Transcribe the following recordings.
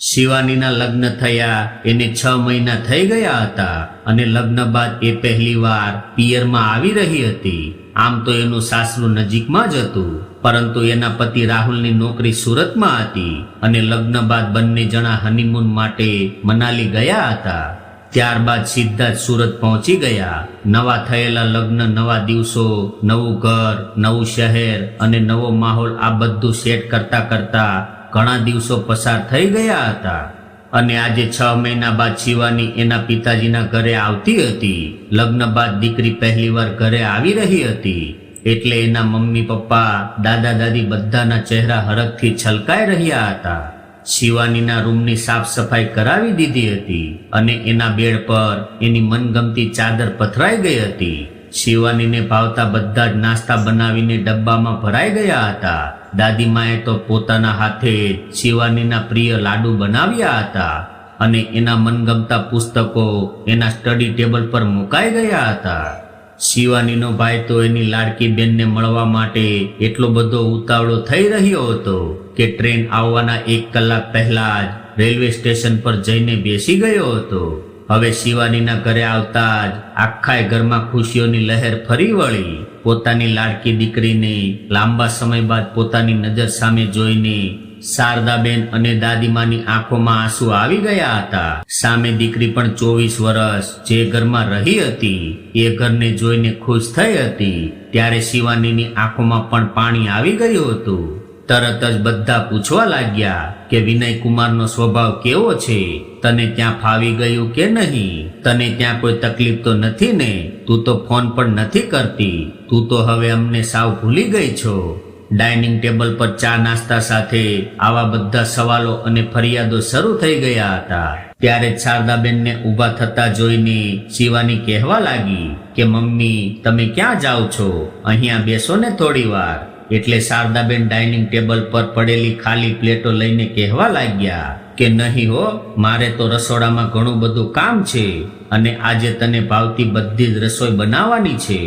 શિવાનીના લગ્ન થયા, એને છ મહિના થઈ ગયા હતા અને લગ્ન બાદ એ પહેલીવાર પિયરમાં આવી રહી હતી. આમ તો એનું સાસરું નજીકમાં જ હતું, પરંતુ એના પતિ રાહુલની નોકરી સુરતમાં હતી અને લગ્ન બાદ બંને જણા હનીમૂન માટે મનાલી ગયા હતા. ત્યારબાદ સીધા જ સુરત પહોંચી ગયા. નવા થયેલા લગ્ન, નવા દિવસો, નવું ઘર, નવું શહેર અને નવો માહોલ આ બધું સેટ કરતા કરતા ઘણા દિવસો પસાર થઈ ગયા હતા. અને આજે છ મહિના બાદ શિવાની એના પિતાજીના ઘરે આવતી હતી. લગ્ન બાદ દીકરી પહેલીવાર ઘરે આવી રહી હતી. એટલે એના મમ્મી, પપ્પા, દાદા, દાદી બધાના ચહેરા હરખથી છલકાઈ રહ્યા હતા. શિવાનીના રૂમની સાફ સફાઈ કરાવી દીધી હતી અને એના બેડ પર એની મનગમતી ચાદર પથરાઈ ગઈ હતી. શિવાનીને ભાવતા બધા જ નાસ્તા બનાવીને ડબ્બામાં ભરાઈ ગયા હતા. દાદીમાએ તો પોતાના હાથે શિવાનીના પ્રિય લાડુ બનાવ્યા હતા અને એના મનગમતા પુસ્તકો એના સ્ટડી ટેબલ પર મુકાઈ ગયા હતા. શિવાનીનો ભાઈ તો એની લાડકી બેનને મળવા માટે એટલો બધો ઉતાવળો થઈ રહ્યો હતો કે ટ્રેન આવવાના એક કલાક પહેલા જ રેલવે સ્ટેશન પર જઈને બેસી ગયો હતો. હવે શિવાનીના ઘરે આવતા જ આખાય ઘરમાં ખુશીઓની લહેર ફરી વળી. પોતાની લાડકી દીકરીને લાંબા સમય બાદ પોતાની નજર સામે જોઈને શારદાબેન અને દાદીમાની આંખોમાં આંસુ આવી ગયા હતા. સામે દીકરી પણ ચોવીસ વર્ષ જે ઘરમાં રહી હતી, એ ઘરને જોઈને ખુશ થઈ હતી. ત્યારે શિવાનીની આંખોમાં પણ પાણી આવી ગયું હતું. તરત જ બધા પૂછવા લાગ્યા કે વિનય કુમારનો સ્વભાવ કેવો છે? તને ત્યાં ફાવી ગયું કે નહીં? તને ત્યાં કોઈ તકલીફ તો નથી ને? તું તો ફોન પણ નથી કરતી. તું તો હવે અમને સાવ ભૂલી ગઈ છો. ડાઇનિંગ ટેબલ પર ચા નાસ્તા સાથે આવા બધા સવાલો અને ફરિયાદો શરૂ થઈ ગયા હતા. ત્યારે શારદાબેનને ઊભા થતા જોઈને શિવાની કહેવા લાગી કે, મમ્મી, તમે ક્યાં જાઓ છો? અહીંયા બેસો ને થોડી વાર એટલે શારદાબેન ડાઇનિંગ ટેબલ પર પડેલી ખાલી પ્લેટો લઈને કહેવા લાગ્યા કે નહીં હો, મારે તો રસોડામાં ઘણું બધું કામ છે અને આજે તને ભાવતી બધી જ રસોઈ બનાવવાની છે.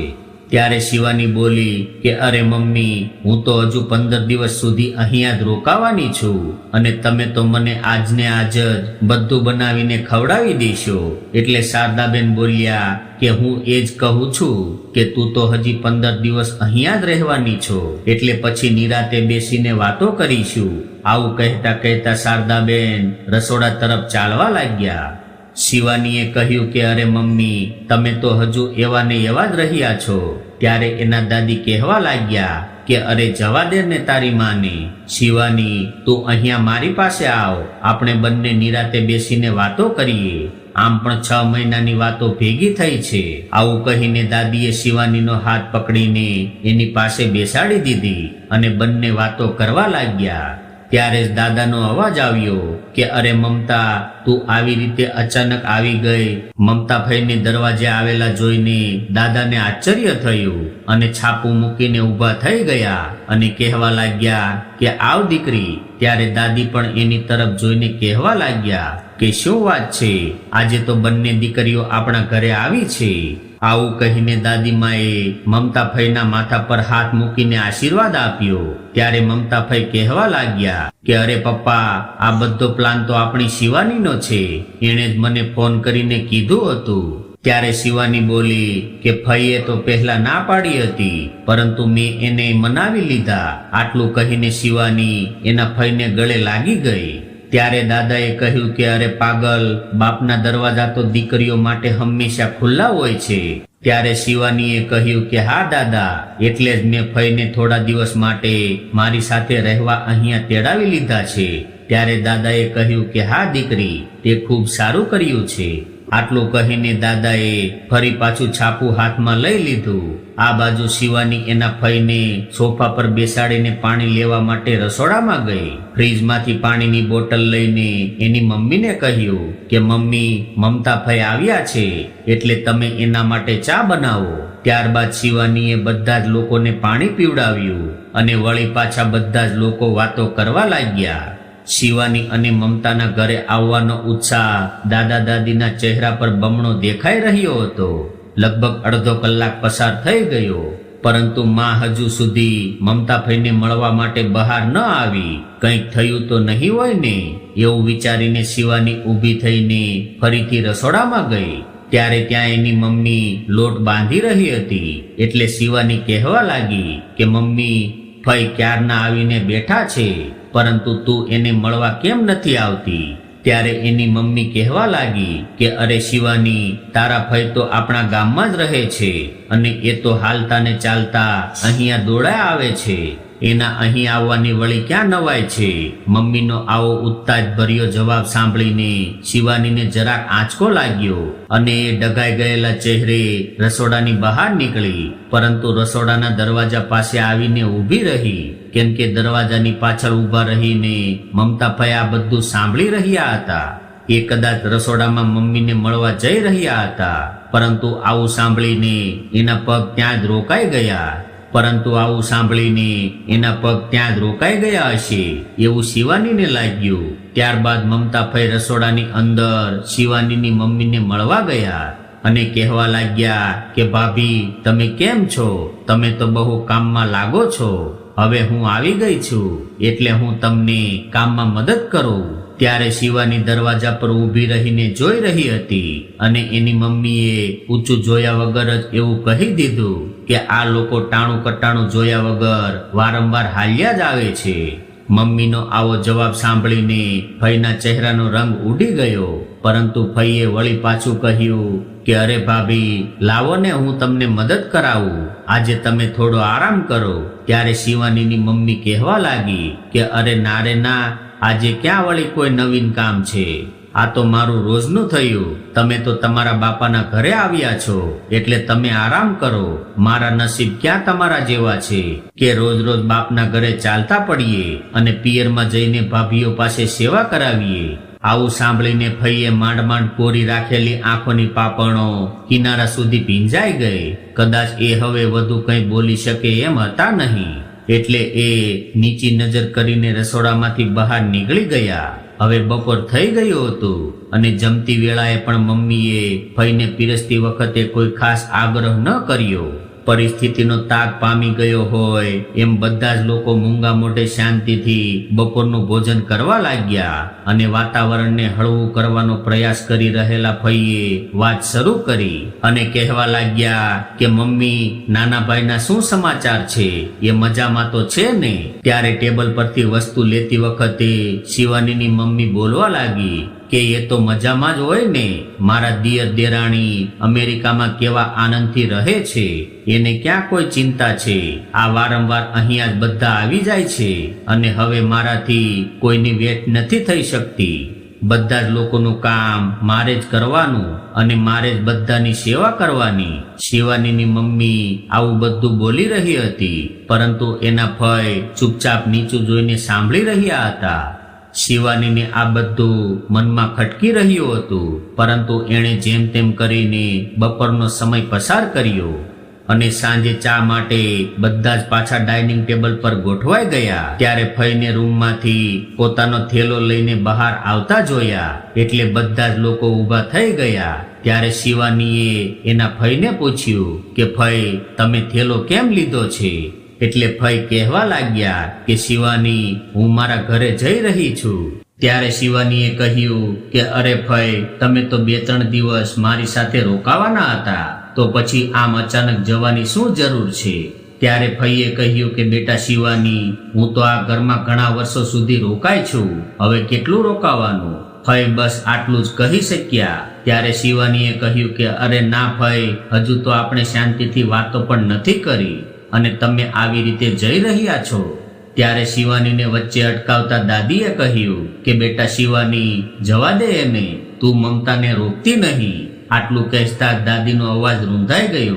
ત્યારે શિવાની બોલી કે, અરે મમ્મી, હું તો હજુ પંદર દિવસ સુધી અહીંયા જ રોકાવાની છું અને તમે તો મને આજને આજ જ બધું બનાવીને ખવડાવી દેશો. એટલે શારદાબેન બોલ્યા કે, હું એ જ કહું છું કે, તું તો હજી પંદર દિવસ અહીંયા જ રહેવાની છો. એટલે પછી નિરાતે બેસીને વાતો કરીશું. આવું કહેતા કહેતા શારદાબેન રસોડા તરફ ચાલવા લાગ્યા. શિવાનીએ કહ્યું કે, અરે મમ્મી, તમે તો હજુ એવા ને એવા જ રહ્યા છો. ત્યારે એના દાદી કહેવા લાગ્યા કે, અરે, જવા દે ને તારી માને. શિવાની, તું અહીંયા મારી પાસે આવ. આપણે બંને નિરાતે બેસીને વાતો કરીએ. આમ પણ છ મહિનાની વાતો ભેગી થઈ છે. આવું કહીને દાદીએ શિવાનીનો હાથ પકડીને એની પાસે બેસાડી દીધી અને બંને વાતો કરવા લાગ્યા. ત્યારે જ દાદાનો અવાજ આવ્યો કે, અરે મમતા, તું આવી રીતે અચાનક આવી ગઈ. મમતા ભાઈને દરવાજે આવેલા જોઈને દાદાને આશ્ચર્ય થયું અને છાપું મૂકીને ઊભા થઈ ગયા અને કહેવા લાગ્યા કે, આવ દીકરી ત્યારે દાદી પણ એની તરફ જોઈને કહેવા લાગ્યા કે શું વાત છે? આજે તો બંને દીકરીઓ આપણા ઘરે આવી છે. આવું કહીને દાદીમાએ મમતાફઈના માથા પર હાથ મૂકીને આશીર્વાદ આપ્યો. ત્યારે મમતાફઈ કહેવા લાગ્યા કે અરે પપ્પા, આ બધો પ્લાન તો આપણી શિવાનીનો છે. એણે જ મને ફોન કરીને કીધું હતું. ત્યારે શિવાની બોલી કે ફઈએ તો પહેલા ના પાડી હતી, પરંતુ મેં એને મનાવી લીધા. આટલું કહીને શિવાની એના ફઈને ગળે લાગી ગઈ. ત્યારે દાદાએ કહ્યું કે અરે પાગલ, બાપના દરવાજા તો દીકરીઓ માટે હંમેશા ખુલ્લા હોય છે. ત્યારે શિવાનીએ કહ્યું કે હા દાદા, એટલે જ મેં ફઈને થોડા દિવસ માટે મારી સાથે રહેવા અહીંયા તેડાવી લીધા છે. ત્યારે દાદાએ કહ્યું કે હા દીકરી, તે ખૂબ સારું કર્યું છે. આટલું કહીને દાદાએ ફરી પાછું છાપું હાથમાં લઈ લીધું. આ બાજુ શિવાની એના ફઈને સોફા પર બેસાડીને પાણી લેવા માટે રસોડામાં ગઈ. ફ્રીજમાંથી પાણીની બોટલ લઈને એની મમ્મીને કહ્યું કે, મમ્મી મમતા ફઈ આવ્યા છે, એટલે તમે એના માટે ચા બનાવો. ત્યારબાદ શિવાનીએ બધા જ લોકોને પાણી પીવડાવ્યું અને વળી પાછા બધા જ લોકો વાતો કરવા લાગ્યા. શિવાની અને મમતાના ઘરે આવવાનો ઉત્સાહ દાદા દાદીના ચહેરા પર બમણો દેખાઈ રહ્યો હતો. લગભગ અડધો કલાક પસાર થઈ ગયો, પરંતુ માં હજુ સુધી મમતા ફઈને મળવા માટે બહાર ન આવી. કંઈક થયું તો નહીં હોય ને, એવું વિચારીને શિવાની ઊભી થઈને ફરીથી રસોડામાં ગઈ. ત્યારે ત્યાં એની મમ્મી લોટ બાંધી રહી હતી, એટલે શિવાની કહેવા લાગી કે, મમ્મી ફઈ ક્યારના આવીને બેઠા છે? પરંતુ તું એને મળવા કેમ નથી આવતી? ત્યારે એની મમ્મી કહેવા લાગી કે, અરે શિવાની, તારા ભાઈ તો આપણા ગામમાં જ રહે છે અને એ તો હાલતા ને ચાલતા અહીંયા દોડા આવે છે. એના અહીં આવવાની વળી ક્યાં નવાય છે? મમ્મીનો આવો ઉત્તાજ ભર્યો જવાબ સાંભળીને શિવાનીને જરાક આંચકો લાગ્યો અને એ ડગાઈ ગયેલા ચહેરે રસોડાની બહાર નીકળી. પરંતુ રસોડાના દરવાજા પાસે આવીને ઊભી રહી. કેમ કે દરવાજાની પાછળ ઊભા રહીને મમતાભાઈ આ બધું સાંભળી રહ્યા હતા. એ કદાચ રસોડામાં મમ્મીને મળવા જઈ રહ્યા હતા. પરંતુ આવું સાંભળીને એના પગ ત્યાં જ રોકાઈ ગયા. પરંતુ આવું સાંભળીને એના પગ ત્યાં જ રોકાઈ ગયા હશે. એવું શિવાનીને લાગ્યું. ત્યારબાદ મમતાભાઈ રસોડાની અંદર શિવાનીની મમ્મીને મળવા ગયા અને કહેવા લાગ્યા કે, ભાભી, તમે કેમ છો? તમે તો બહુ કામમાં લાગો છો. હવે હું આવી ગઈ છું. એટલે હું તમને કામમાં મદદ કરું. ત્યારે શિવાની દરવાજા પર ઊભી રહીને જોઈ રહી હતી અને એની મમ્મીએ ઊંચું જોયા વગર જ એવું કહી દીધું કે આ લોકો ટાણું કટાણું જોયા વગર વારંવાર હાલ્યા જ આવે છે. મમ્મીનો આવો જવાબ સાંભળીને ફઈના ચહેરાનો રંગ ઉડી ગયો. પરંતુ ફઈએ વળી પાછું કહ્યું કે, અરે ભાભી, લાવો ને હું તમને મદદ કરાવું. આજે તમે થોડો આરામ કરો. ત્યારે શિવાનીની મમ્મી કહેવા લાગી કે, અરે ના રે ના, આજે ક્યાં વળી કોઈ નવીન કામ છે? આ તો મારું રોજનું થયું. તમે તો તમારા બાપાના ઘરે આવ્યા છો. એટલે તમે આરામ કરો. મારા નસીબ ક્યાં તમારા જેવા છે? કે રોજ રોજ બાપના ઘરે ચાલતા પડીએ અને પિયરમાં જઈને ભાભીઓ પાસે સેવા કરાવીએ. આવું સાંભળીને ફઈએ માંડ માંડ કોરી રાખેલી આંખોની પાપણો કિનારા સુધી ભીંજાઈ ગઈ. કદાચ એ હવે વધુ કંઈ બોલી શકે એમ હતા નહીં. એટલે એ નીચી નજર કરીને રસોડામાંથી બહાર નીકળી ગયા. હવે બપોર થઈ ગયું હતું અને જમતી વેળાએ પણ મમ્મીએ ફઈને પીરસતી વખતે કોઈ ખાસ આગ્રહ ન કર્યો. પરિસ્થિતિનો તાગ પામી ગયો હોય, એમ બધા જ લોકો મૂંગા મોઢે શાંતિથી બપોરનું ભોજન કરવા લાગ્યા અને વાતાવરણને હળવું કરવાનો પ્રયાસ કરી રહેલા ફઈએ વાત શરૂ કરી અને કહેવા લાગ્યા કે, મમ્મી નાના ભાઈના શું સમાચાર છે? એ મજામાં તો છે ને? ત્યારે ટેબલ પરથી વસ્તુ લેતી વખતે શિવાનીની મમ્મી બોલવા લાગી કે એ તો મજામાં જ હોય ને? મારા દિયર દેરાણી અમેરિકામાં કેવા આનંદથી રહે છે? એને ક્યાં કોઈ ચિંતા છે? આ વારંવાર અહીંયા જ બધા આવી જાય છે અને હવે મારાથી કોઈની વેટ નથી થઈ શકતી. બધા જ લોકોનું કામ મારે જ કરવાનું અને મારે જ બધાની સેવા કરવાની. શિવાનીની મમ્મી આવું બધું બોલી રહી હતી, પરંતુ એના ભય ચૂપચાપ નીચું જોઈને સાંભળી રહ્યા હતા. શિવાનીને આ બધું મનમાં ખટકી રહ્યું હતું. પરંતુ એણે જેમ તેમ કરીને બપોરનો સમય પસાર કર્યો અને સાંજે ચા માટે બધા જ પાછા ડાઇનિંગ ટેબલ પર ગોઠવાઈ ગયા. ત્યારે ફઈને રૂમમાંથી પોતાનો થેલો લઈને બહાર આવતા જોયા. એટલે બધા જ લોકો ઊભા થઈ ગયા. ત્યારે શિવાનીએ એના ફઈને પૂછ્યું કે, ફઈ, તમે થેલો કેમ લીધો છે? એટલે ફઈ કહેવા લાગ્યા કે, શિવાની, હું મારા ઘરે જઈ રહી છું. ત્યારે શિવાનીએ કહ્યું કે, અરે ફઈ તમે તો બે ત્રણ દિવસ મારી સાથે રોકાવાના હતા, તો પછી આમ અચાનક જવાની શું જરૂર છે? ત્યારે ફઈએ કહ્યું કે, બેટા શિવાની, હું તો આ ઘરમાં ઘણા વર્ષો સુધી રોકાય છું, હવે કેટલું રોકાવાનું? ફઈ બસ આટલું જ કહી શક્યા. ત્યારે શિવાનીએ કહ્યું કે, અરે ના ફઈ હજુ તો આપણે શાંતિથી વાતો પણ નથી કરી. અને તમે આવી રીતે જઈ રહ્યા છો? ત્યારે શિવાનીને વચ્ચે અટકાવતા દાદીએ કહ્યું કે, બેટા શિવાની, જવા દે એને. તું મમતાને રોકતી નહીં. આટલું કહેતા દાદીનો અવાજ રૂંધાઈ ગયો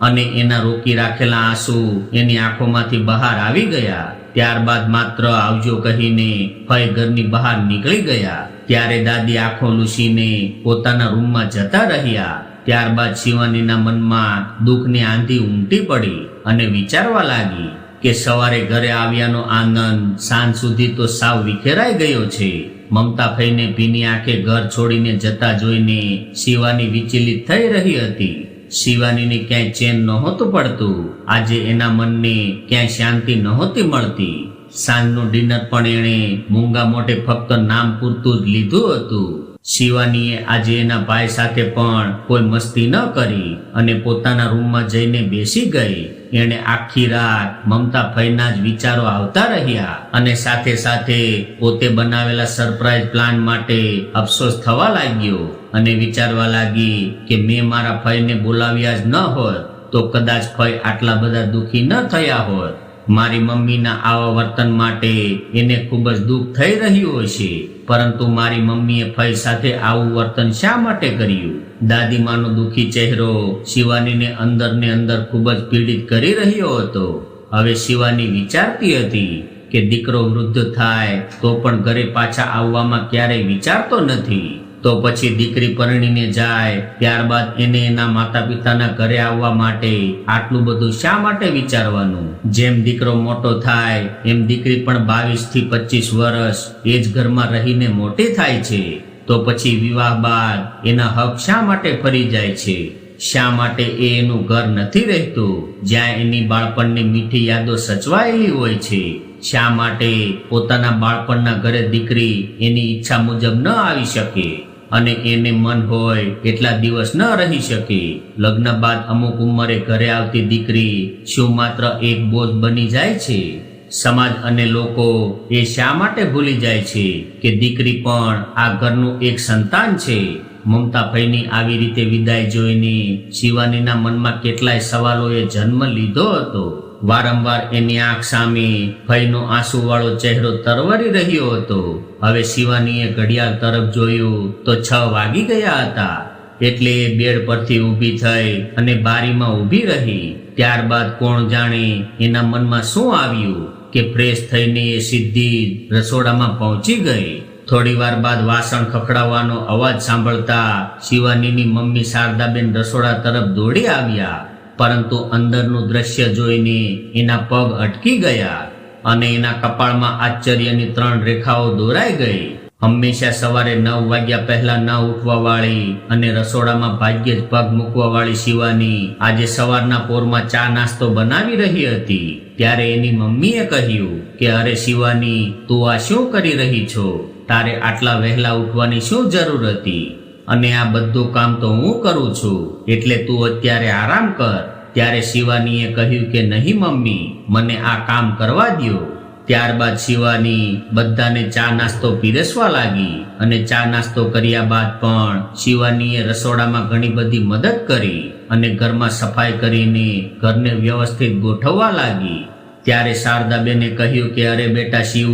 અને એના રોકી રાખેલા આંસુ એની આંખોમાંથી બહાર આવી ગયા. ત્યારબાદ માત્ર આવજો કહીને ફઈ ઘરની બહાર નીકળી ગયા. ત્યારે દાદી આંખો લૂસીને પોતાના રૂમમાં જતા રહ્યા. ત્યારબાદ શિવાનીના મનમાં દુઃખની આંધી ઉમટી પડી અને વિચારવા લાગી કે સવારે ઘરે આવ્યાનો આનંદ સાંજ સુધી તો સાવ વિખેરાઈ ગયો છે. મમતા ફઈને ભીની આંખે ઘર છોડીને જતા જોઈને શિવાની વિચલિત થઈ રહી હતી. શિવાનીને ક્યાંય ચેન નહોતું પડતું. આજે એના મનને ક્યાંય શાંતિ નહોતી મળતી. સાંજનું ડિનર પણ એણે મૂંગા મોટે ફક્ત નામ પૂરતું જ લીધું હતું. શિવાનીએ આજે એના ભાઈ સાથે પણ કોઈ મસ્તી ન કરી અને પોતાના રૂમમાં જઈને બેસી ગઈ. એણે આખી રાત મમતા ફઈના જ વિચારો આવતા રહ્યા અને સાથે સાથે પોતે બનાવેલા સરપ્રાઈઝ પ્લાન માટે અફસોસ થવા લાગ્યો અને વિચારવા લાગી કે મેં મારા ફઈને બોલાવ્યા જ ન હોત તો કદાચ ફઈ આટલા બધા દુખી ન થયા હોત. મારી મમ્મીના આવા વર્તન માટે એને ખૂબ જ દુઃખ થઈ રહ્યું હશે. પરંતુ મારી મમ્મીએ ફઈ સાથે આવું વર્તન શા માટે કર્યું? દાદીમાનો દુઃખી ચહેરો શિવાનીને અંદર ને અંદર ખૂબ જ પીડિત કરી રહ્યો હતો. હવે શિવાની વિચારતી હતી કે દીકરો વૃદ્ધ થાય તો પણ ઘરે પાછા આવવામાં ક્યારેય વિચારતો નથી. તો પછી દીકરી પરણીને જાય, ત્યારબાદ એને એના માતા પિતાના ઘરે આવવા માટે આટલું બધું શા માટે વિચારવાનું? જેમ દીકરો મોટો થાય, એમ દીકરી પણ બાવીસથી પચીસ વર્ષ, એ જ ઘરમાં રહીને મોટી થાય છે. તો પછી વિવાહ બાદ એના હક શા માટે ફરી જાય છે? શા માટે એ એનું ઘર નથી રહેતું? જ્યાં એની બાળપણની મીઠી યાદો સચવાયેલી હોય છે. શા માટે પોતાના બાળપણના ઘરે દીકરી એની ઈચ્છા મુજબ ન આવી શકે? અને એને મન હોય એટલા દિવસ ન રહી શકે. લગ્ન બાદ અમુક ઉંમરે ઘરે આવતી દીકરી શું માત્ર એક બોજ બની જાય છે? સમાજ અને લોકો એ શા માટે ભૂલી જાય છે કે દીકરી પણ આ ઘરનું એક સંતાન છે? મમતા ભાઈની આવી રીતે વિદાય જોઈને શિવાનીના મનમાં કેટલાય સવાલોએ જન્મ લીધો હતો. વારંવાર એની આંખ સામે ભયનો આંસુવાળો ચહેરો તરવરી રહ્યો હતો. હવે શિવાનીએ ઘડિયાળ તરફ જોયું તો છ વાગી ગયા હતા. એટલે એ બેડ પરથી ઊભી થઈ અને બારીમાં ઊભી રહી. ત્યારબાદ કોણ જાણે એના મનમાં શું આવ્યું કે ફ્રેશ થઈને એ સીધી રસોડામાં પહોંચી ગઈ. થોડી વાર બાદ વાસણ ખખડાવવાનો અવાજ સાંભળતા શિવાનીની મમ્મી શારદાબેન રસોડા તરફ દોડી આવ્યા. પરંતુ અંદરનું દ્રશ્ય જોઈને એના પગ અટકી ગયા અને એના કપાળમાં આશ્ચર્યની ત્રણ રેખાઓ દોરાઈ ગઈ. હંમેશા સવારે નવ વાગ્યા પહેલા ન ઉઠવા વાળી અને રસોડામાં ભાગ્યે જ પગ મૂકવા વાળી શિવાની આજે સવારના પોરમાં ચા નાસ્તો બનાવી રહી હતી. ત્યારે એની મમ્મીએ કહ્યું કે, અરે શિવાની, તું આ શું કરી રહી છો? તારે આટલા વહેલા ઉઠવાની શું જરૂર હતી? અને આ બધું કામ તો હું કરું છું. એટલે તું અત્યારે આરામ કર. ત્યારે શિવાનીએ કહ્યું કે નહીં મમ્મી, મને આ કામ કરવા દ્યો. ત્યારબાદ શિવાની બધાને ચા નાસ્તો પીરસવા લાગી અને ચા નાસ્તો કર્યા બાદ પણ શિવાનીએ રસોડામાં ઘણી બધી મદદ કરી અને ઘરમાં સફાઈ કરીને ઘરને વ્યવસ્થિત ગોઠવવા લાગી. ત્યારે શારદાબેને કહ્યું કે, અરે બેટા શિવ,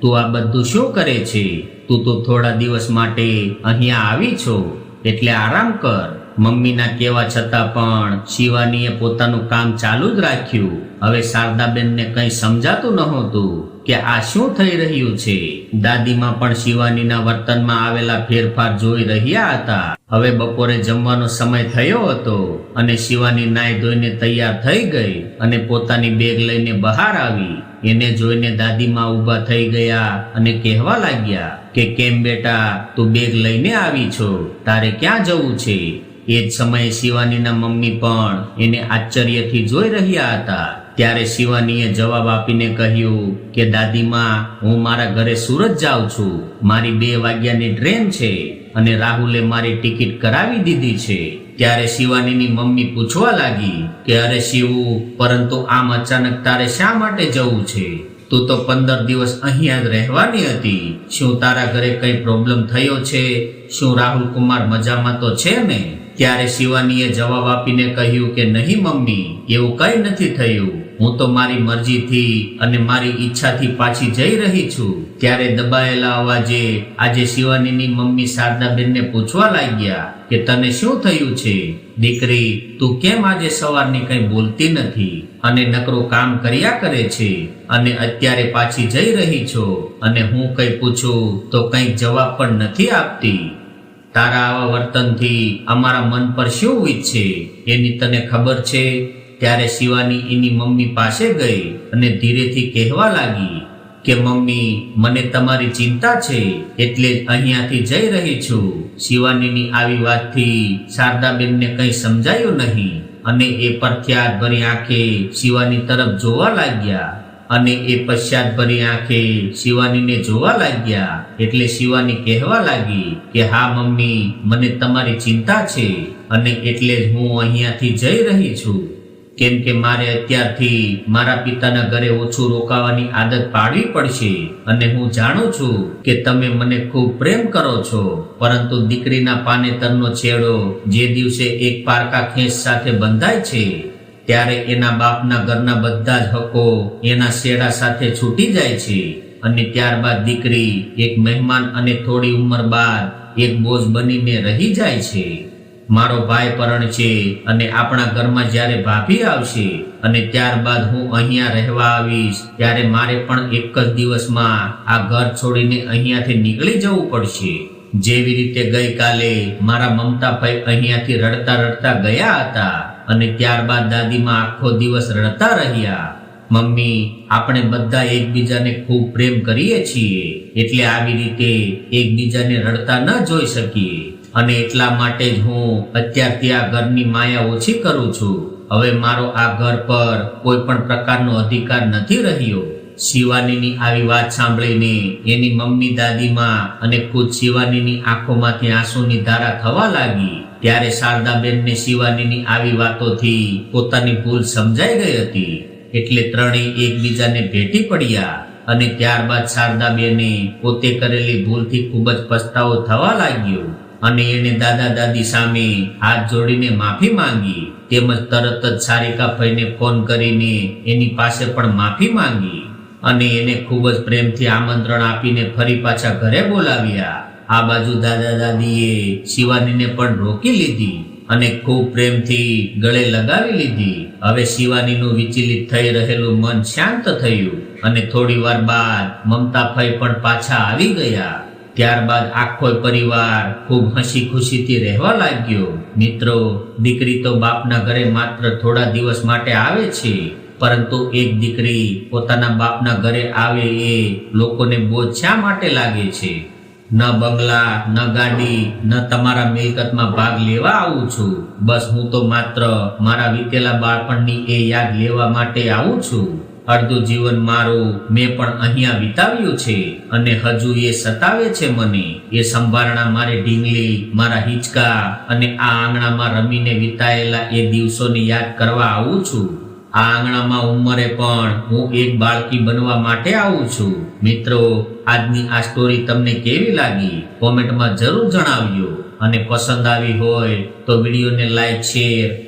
તું આ બધું શું કરે છે? તું તો થોડા દિવસ માટે અહીંયા આવી છો, એટલે આરામ કર. મમ્મીના કહેવા છતાં પણ શિવાનીએ પોતાનું કામ ચાલુ જ રાખ્યું. હવે શારદાબેનને કંઈ સમજાતું નહોતું કે આ શું થઈ રહ્યું છે. દાદીમાં પણ શિવાનીના વર્તનમાં આવેલા ફેરફાર જોઈ રહ્યા હતા. હવે બપોરે જમવાનો સમય થયો હતો અને શિવાની નાય ધોઈને તૈયાર થઈ ગઈ અને પોતાની બેગ લઈને બહાર આવી. એને જોઈને દાદીમાં ઊભા થઈ ગયા અને કહેવા લાગ્યા કે, કેમ બેટા, તું બેગ લઈને આવી છો? તારે ક્યાં જવું છે? એ જ સમયે શિવાનીના મમ્મી પણ એને આશ્ચર્યથી જોઈ રહ્યા હતા. ત્યારે શિવાનીએ જવાબ આપીને કહ્યું કે, દાદીમાં, હું મારા ઘરે સુરત જાઉં છું. મારી બે વાગ્યાની ટ્રેન છે. અને રાહુલે મારી ટિકિટ કરાવી દીધી છે. ત્યારે શિવાનીની મમ્મી પૂછવા લાગી કે અરે શિવુ, પરંતુ આમ અચાનક તારે શા માટે જવું છે? તું તો પંદર દિવસ અહીંયા જ રહેવાની હતી. શું તારા ઘરે કઈ પ્રોબ્લેમ થયો છે? શું રાહુલ કુમાર મજામાં તો છે ને? ત્યારે શિવાનીએ જવાબ આપીને કહ્યું કે નહીં મમ્મી, એવું કઈ નથી થયું. હું તો મારી મરજીથી અને મારી ઈચ્છાથી પાછી જઈ રહી છું. ત્યારે દબાયેલા અવાજે આજે શિવાનીની મમ્મી શારદાબેનને પૂછવા લાગ્યા કે, તને શું થયું છે? દીકરી, તું કેમ આજે સવારની કંઈ બોલતી નથી? અને નકરું કામ કર્યા કરે છે? અને અત્યારે પાછી જઈ રહી છો? અને હું કંઈ પૂછું તો કંઈ જવાબ પણ નથી આપતી. તારા આવા વર્તનથી અમારા મન પર શું વીતશે? એની તને ખબર છે? ત્યારે શિવાની એની મમ્મી પાસે ગઈ અને ધીરેથી કહેવા લાગી કે, મમ્મી, મને તમારી ચિંતા છે, એટલે અહીંયાથી જઈ રહી છું. શિવાનીની આવી વાતથી શારદાબેનને કંઈ સમજાયું નહીં અને એ પ્રખ્યાત ભરી આંખે શિવાની તરફ જોવા લાગ્યા અને એ પશ્ચાત ભરી આંખે શિવાનીને જોવા લાગ્યા. એટલે શિવાની કહેવા લાગી કે, હા, મમ્મી, મને તમારી ચિંતા છે અને એટલે જ હું અહીંયાથી જઈ રહી છું. કેમ કે મારે અત્યારથી મારા પિતાના ઘરે ઓછું રોકાવાની આદત પાડવી પડશે. અને હું જાણું છું કે તમે મને ખૂબ પ્રેમ કરો છો. પરંતુ દીકરીના પાનેતરનો છેડો જે દિવસે એક પારકા ખેંચ સાથે બંધાય છે, ત્યારે એના બાપના ઘરના બધા જ હકો એના શેડા સાથે છૂટી જાય છે. અને ત્યારબાદ દીકરી એક મહેમાન અને થોડી ઉંમર બાદ એક બોજ બનીને રહી જાય છે. મારો ભાઈ પરણ છે અને આપણા ઘરમાં જ્યારે ભાભી આવશે અને ત્યારબાદ હું અહીંયા રહેવા આવીશ, ત્યારે મારે પણ એક જ દિવસમાં આ ઘર છોડીને અહીંયાથી નીકળી જવું પડશે. જેવી રીતે ગઈકાલે મારા મમતાભાઈ અહીંયાથી રડતા રડતા ગયા હતા અને ત્યારબાદ દાદીમાં આખો દિવસ રડતા રહ્યા. મમ્મી, આપણે બધા એકબીજાને ખૂબ પ્રેમ કરીએ છીએ, એટલે આવી રીતે એકબીજાને રડતા ન જોઈ શકીએ. અને એટલા માટે જ હું અત્યારથી આ ઘરની માયા ઓછી કરું છું. હવે મારો આ ઘર પર કોઈ પણ પ્રકારનો અધિકાર નથી રહ્યો. શિવાનીની આવી વાત સાંભળીને એની મમ્મી દાદીમાં અને ખુદ શિવાનીની આંખોમાંથી આંસુની ધારા થવા લાગી. ત્યારે શારદાબેનને શિવાનીની આવી વાતોથી પોતાની ભૂલ સમજાઈ ગઈ હતી. એટલે ત્રણેય એકબીજાને ભેટી પડ્યા અને ત્યારબાદ શારદાબેને પોતે કરેલી ભૂલથી ખૂબ જ પસ્તાવો થવા લાગ્યો. અને એને દાદા દાદી સામે હાથ જોડીને માફી માંગી. તેમજ તરત જ સારિકાભાઈને ફોન કરીને એની પાસે પણ માફી માંગી. અને એને ખૂબ જ પ્રેમથી આમંત્રણ આપીને ફરી પાછા ઘરે બોલાવ્યા. આ બાજુ દાદા દાદીએ શિવાનીને પણ રોકી લીધી અને ખૂબ પ્રેમથી ગળે લગાવી લીધી. હવે શિવાનીનું વિચલિત થઈ રહેલું મન શાંત થયું અને થોડી વાર બાદ મમતાભાઈ પણ પાછા આવી ગયા. ત્યારબાદ આખો પરિવાર ખૂબ હસી ખુશીથી રહેવા લાગ્યો. મિત્રો, દીકરી તો બાપના ઘરે માત્ર થોડા દિવસ માટે આવે છે, પરંતુ એક દીકરી પોતાના બાપના ઘરે આવે એ લોકોને બોજ શા માટે લાગે છે? ન બંગલા, ન ગાડી, ન તમારા મિલકતમાં ભાગ લેવા આવું છું. બસ હું તો માત્ર મારા વીતેલા બાળપણની એ યાદ લેવા માટે આવું છું. અડધું જીવન મારું મેં પણ અહીંયા વિતાવ્યું છે અને હજુ એ સતાવે છે મને. એ સંભારણા મારે ઢીંગલી, મારા હિંચકા અને આ આંગણામાં રમીને વિતાયેલા એ દિવસોને યાદ કરવા આવું છું. આ આંગણામાં ઉંમરે પણ હું એક બાળકી બનવા માટે આવું છું. મિત્રો, આજની આ સ્ટોરી તમને કેવી લાગી? કોમેન્ટમાં જરૂર જણાવજો. અને પસંદ આવી હોય તો વિડીયોને લાઈક શેર